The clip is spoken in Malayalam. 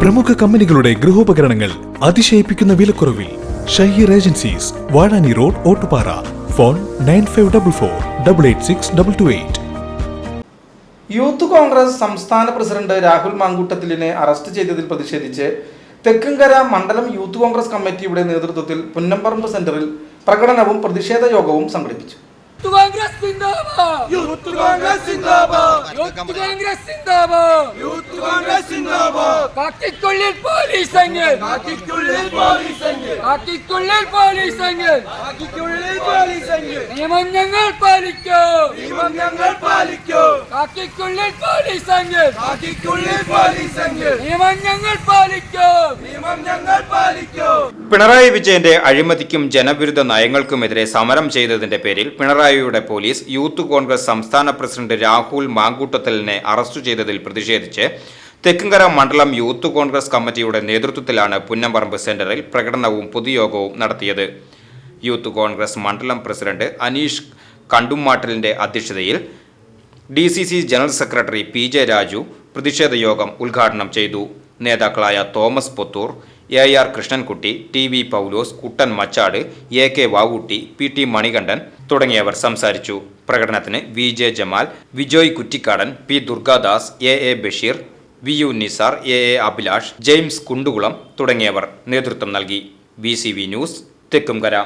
പ്രമുഖ കമ്പനികളുടെ ഗൃഹോപകരണങ്ങൾ അതിശയിപ്പിക്കുന്ന വിലക്കുറവിൽ Shaheer agencies Vazhani road Ottupara. Phone nine five double four double eight six double two eight. Youth Congress സംസ്ഥാന പ്രസിഡന്റ് രാഹുൽ മാങ്കൂട്ടത്തിലിനെ അറസ്റ്റ് ചെയ്തതിൽ പ്രതിഷേധിച്ച് തെക്കുംകര മണ്ഡലം യൂത്ത് കോൺഗ്രസ് കമ്മിറ്റിയുടെ നേതൃത്വത്തിൽ പുന്നമ്പറമ്പ് സെന്ററിൽ പ്രകടനവും പ്രതിഷേധ യോഗവും സംഘടിപ്പിച്ചു. യൂത്ത് കോൺഗ്രസ് സിന്ദാബാദ്. യൂത്ത് കോൺഗ്രസ് സിന്ദാബാദ്. യൂത്ത് കോൺഗ്രസ് സിന്ദാബാദ്. യൂത്ത് കോൺഗ്രസ് സിന്ദാബാദ്. കാക്കിക്കുള്ളിൽ പോലീസ് എങ്കിൽ. കാക്കിക്കുള്ളിൽ പോലീസ് എങ്കിൽ. കാക്കിക്കുള്ളിൽ പോലീസ് എങ്കിൽ. കാക്കിക്കുള്ളിൽ പോലീസ് എങ്കിൽ. നിയമം ഞങ്ങൾ പാലിക്കൂ. നിയമം ഞങ്ങൾ പാലിക്കൂ. കാക്കിക്കുള്ളിൽ പോലീസ് എങ്കിൽ. കാക്കിക്കുള്ളിൽ പോലീസ് എങ്കിൽ. നിയമം ഞങ്ങൾ പാലിക്കൂ. നിയമം പിണറായി വിജയന്റെ അഴിമതിക്കും ജനവിരുദ്ധ നയങ്ങൾക്കുമെതിരെ സമരം ചെയ്തതിന്റെ പേരിൽ പിണറായിയുടെ പോലീസ് യൂത്ത് കോൺഗ്രസ് സംസ്ഥാന പ്രസിഡന്റ് രാഹുൽ മാങ്കൂട്ടത്തലിനെ അറസ്റ്റ് ചെയ്തതിൽ പ്രതിഷേധിച്ച് തെക്കുംകര മണ്ഡലം യൂത്ത് കോൺഗ്രസ് കമ്മിറ്റിയുടെ നേതൃത്വത്തിലാണ് പുന്നമ്പറമ്പ് സെന്ററിൽ പ്രകടനവും പൊതുയോഗവും നടത്തിയത്. യൂത്ത് കോൺഗ്രസ് മണ്ഡലം പ്രസിഡന്റ് അനീഷ് കണ്ടുമാട്ടലിന്റെ അധ്യക്ഷതയിൽ D general secretary P J Raju പ്രതിഷേധ യോഗം ഉദ്ഘാടനം ചെയ്തു. നേതാക്കളായ Thomas Pothur A R Krishnankutty T V Paulose Kuttan Machad A K Vavootty P T Manikandan തുടങ്ങിയവർ സംസാരിച്ചു. പ്രകടനത്തിന് V J Jamal Vijoy Kuttikkadan P Durgadas A A Basheer V U Nisar A A Abhilash James Kundukulam തുടങ്ങിയവർ നേതൃത്വം നൽകി. V news Thekkumkara.